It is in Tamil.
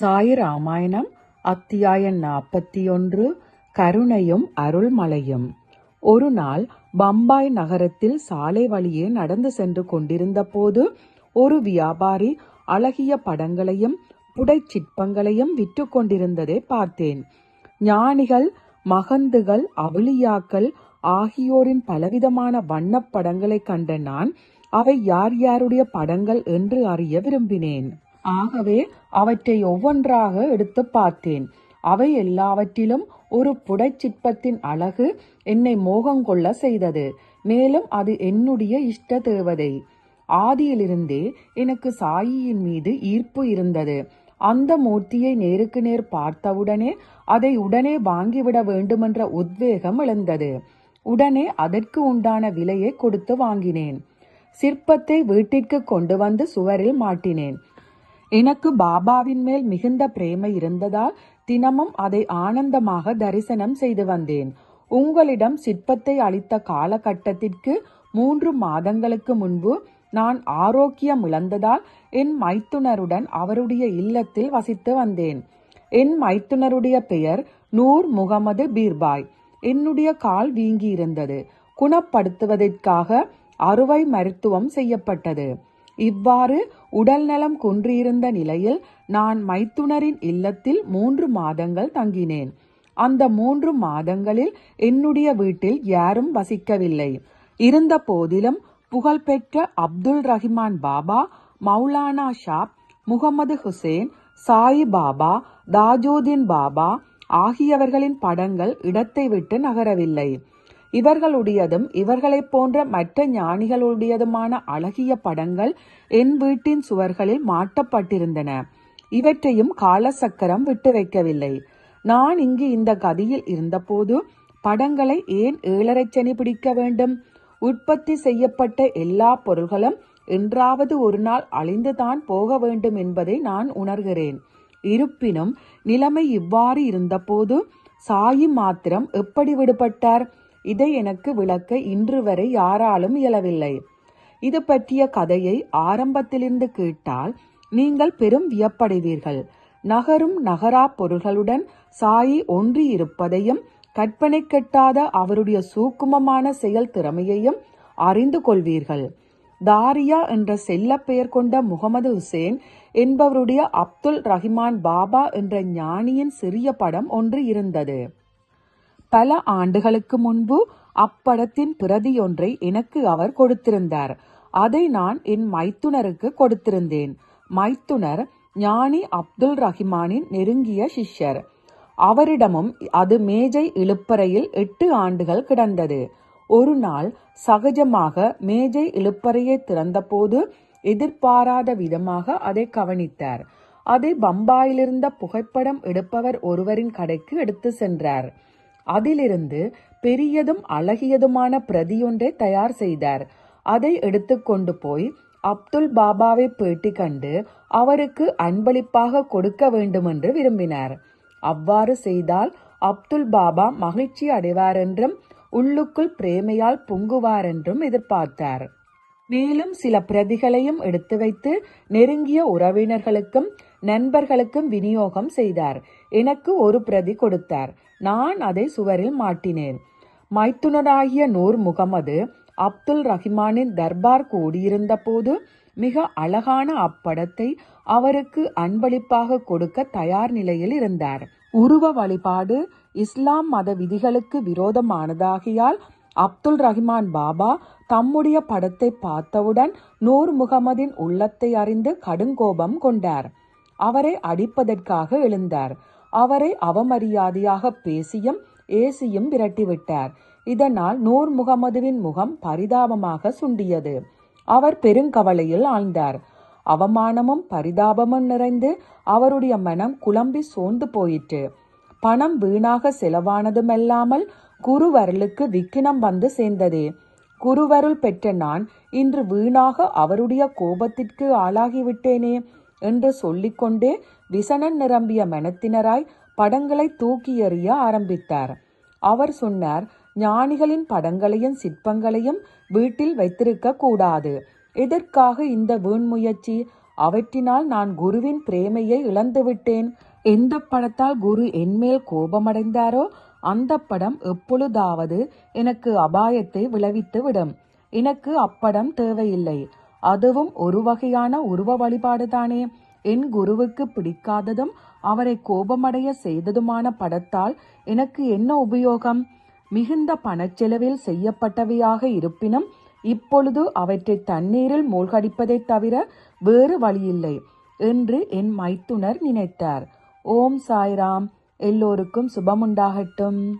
சாய் ராமாயணம் அத்தியாயம் நாற்பத்தி ஒன்று கருணையும் அருள்மலையும். ஒரு நாள் பம்பாய் நகரத்தில் சாலை வழியே நடந்து சென்று கொண்டிருந்த போது ஒரு வியாபாரி அழகிய படங்களையும் புடைச்சிற்பங்களையும் விற்று கொண்டிருந்ததை பார்த்தேன். ஞானிகள் மகந்துகள் அவுளியாக்கள் ஆகியோரின் பலவிதமான வண்ணப் படங்களை கண்ட நான் அவை யார் யாருடைய படங்கள் என்று அறிய விரும்பினேன். ஆகவே அவற்றை ஒவ்வொன்றாக எடுத்து பார்த்தேன். அவை எல்லாவற்றிலும் ஒரு புடைச்சிற்பத்தின் அழகு என்னை மோகங்கொள்ள செய்தது. மேலும் அது என்னுடைய இஷ்ட தேவதை. ஆதியிலிருந்தே எனக்கு சாயியின் மீது ஈர்ப்பு இருந்தது. அந்த மூர்த்தியை நேருக்கு நேர் பார்த்தவுடனே அதை உடனே வாங்கிவிட வேண்டுமென்ற உத்வேகம் எழுந்தது. உடனே அதற்கு உண்டான விலையை கொடுத்து வாங்கினேன். சிற்பத்தை வீட்டிற்கு கொண்டு வந்து சுவரில் மாட்டினேன். எனக்கு பாபாவின் மேல் மிகுந்த பிரேமை இருந்ததால் தினமும் அதை ஆனந்தமாக தரிசனம் செய்து வந்தேன். உங்களிடம் சிற்பத்தை அளித்த காலகட்டத்திற்கு மூன்று மாதங்களுக்கு முன்பு நான் ஆரோக்கியம் இழந்ததால் என் மைத்துனருடன் அவருடைய இல்லத்தில் வசித்து வந்தேன். என் மைத்துனருடைய பெயர் நூர் முகமது பீர்பாய். என்னுடைய கால் வீங்கி இருந்தது குணப்படுத்துவதற்காக அறுவை மருத்துவம் செய்யப்பட்டது. இவ்வாறு உடல்நலம் குன்றியிருந்த நிலையில் நான் மைத்துனரின் இல்லத்தில் மூன்று மாதங்கள் தங்கினேன். அந்த மூன்று மாதங்களில் என்னுடைய வீட்டில் யாரும் வசிக்கவில்லை. இருந்த போதிலும் புகழ்பெற்ற அப்துல் ரஹிமான் பாபா மௌலானா ஷாப் முகமது ஹுசேன் சாயி பாபா தாஜோதீன் பாபா ஆகியவர்களின் படங்கள் இடத்தை விட்டு நகரவில்லை. இவர்களுடையதும் இவர்களைப் போன்ற மற்ற ஞானிகளுடையதுமான அழகிய படங்கள் என் வீட்டின் சுவர்களில் மாட்டப்பட்டிருந்தன. இவற்றையும் காலசக்கரம் விட்டு வைக்கவில்லை. நான் இங்கு இந்த கதியில் இருந்தபோது படங்களை ஏன் ஏழரை சனி பிடிக்க வேண்டும்? உற்பத்தி செய்யப்பட்ட எல்லா பொருள்களும் என்றாவது ஒரு நாள் அழிந்துதான் போக வேண்டும் என்பதை நான் உணர்கிறேன். இருப்பினும் நிலைமை இவ்வாறு இருந்தபோது சாயி மாத்திரம் எப்படி விடுபட்டார்? இதை எனக்கு விளக்க இன்று வரை யாராலும் இயலவில்லை. இது பற்றிய கதையை ஆரம்பத்திலிருந்து கேட்டால் நீங்கள் பெரும் வியப்படைவீர்கள். நகரும் நகரா பொருள்களுடன் சாயி ஒன்றி இருப்பதையும் கற்பனை கெட்டாத அவருடைய சூக்குமமான செயல் திறமையையும் அறிந்து கொள்வீர்கள். தாரியா என்ற செல்ல பெயர் கொண்ட முகமது ஹுசேன் என்பவருடைய அப்துல் ரஹிமான் பாபா என்ற ஞானியின் சிறிய படம் ஒன்று இருந்தது. பல ஆண்டுகளுக்கு முன்பு அப்படத்தின் பிரதி ஒன்றை எனக்கு அவர் கொடுத்திருந்தார். அதை நான் என் மைத்துனருக்கு கொடுத்திருந்தேன். மைத்துனர் ஞானி அப்துல் ரஹ்மானின் நெருங்கிய சிஷ்யர். அவரிடமும் அது மேஜை இழுப்பறையில் எட்டு ஆண்டுகள் கிடந்தது. ஒரு நாள் சகஜமாக மேஜை இழுப்பறையை திறந்தபோது எதிர்பாராத விதமாக அதை கவனித்தார். அதை பம்பாயிலிருந்த புகைப்படம் எடுப்பவர் ஒருவரின் கடைக்கு எடுத்து சென்றார். அதிலிருந்து பெரியதும் அழகியதுமான பிரதியொன்றை தயார் செய்தார். அதை எடுத்துக்கொண்டு போய் அப்துல் பாபாவை பேட்டி கண்டு அவருக்கு அன்பளிப்பாக கொடுக்க வேண்டுமென்று விரும்பினார். அவ்வாறு செய்தால் அப்துல் பாபா மகிழ்ச்சி அடைவார் என்றும் உள்ளுக்குள் பிரேமையால் பொங்குவார் என்றும் எதிர்பார்த்தார். மேலும் சில பிரதிகளையும் எடுத்து வைத்து நெருங்கிய உறவினர்களுக்கும் நண்பர்களுக்கும் விநியோகம் செய்தார். எனக்கு ஒரு பிரதி கொடுத்தார். நான் அதை சுவரில் மாட்டினேன். மைத்துனராகிய நூர் முகமது அப்துல் ரஹ்மானின் தர்பார் கூடியிருந்த போது மிக அழகான அப்படத்தை அவருக்கு அன்பளிப்பாக கொடுக்க தயார் நிலையில் இருந்தார். உருவ வழிபாடு இஸ்லாம் மத விதிகளுக்கு விரோதமானதாகியால் அப்துல் ரஹ்மான் பாபா தம்முடைய படத்தை பார்த்தவுடன் நூர் முகமதின் உள்ளத்தை அறிந்து கடுங்கோபம் கொண்டார். அவரை அடிப்பதற்காக எழுந்தார். அவரை அவமரியாதையாக பேசியும் ஏசியும் விரட்டிவிட்டார். இதனால் நூர் முகமதுவின் முகம் பரிதாபமாக சுண்டியது. அவர் பெருங்கவலையில் ஆழ்ந்தார். அவமானமும் பரிதாபமும் நிறைந்து அவருடைய மனம் குழம்பி சோர்ந்து போயிற்று. பணம் வீணாக செலவானதுமல்லாமல் குருவருளுக்கு விக்கினம் வந்து சேர்ந்ததே. குருவருள் பெற்ற நான் இன்று வீணாக அவருடைய கோபத்திற்கு ஆளாகிவிட்டேனே. என்று சொல்லிக்கொண்டே விசனன் நிரம்பிய மனத்தினராய் படங்களை தூக்கி எறிய ஆரம்பித்தார். அவர் சொன்னார் ஞானிகளின் படங்களையும் சிற்பங்களையும் வீட்டில் வைத்திருக்க கூடாது. எதற்காக இந்த வீண் முயற்சி? அவற்றினால் நான் குருவின் பிரேமையை இழந்துவிட்டேன் எந்த படத்தால் குரு என்மேல் கோபமடைந்தாரோ அந்த படம் எப்பொழுதாவது எனக்கு அபாயத்தை விளைவித்து விடும் எனக்கு அப்படம் தேவையில்லை. அதுவும் ஒரு வகையான உருவ வழிபாடுதானே என் குருவுக்கு பிடிக்காததும் அவரை கோபமடைய செய்ததுமான படத்தால் எனக்கு என்ன உபயோகம்? மிகுந்த பணச்செலவில் செய்யப்பட்டவையாக இருப்பினும் இப்பொழுது அவற்றை தண்ணீரில் மூழ்கடிப்பதைத் தவிர வேறு வழியில்லை என்று என் மைத்துனர் நினைத்தார். ஓம் சாய்ராம். எல்லோருக்கும் சுபமுண்டாகட்டும்.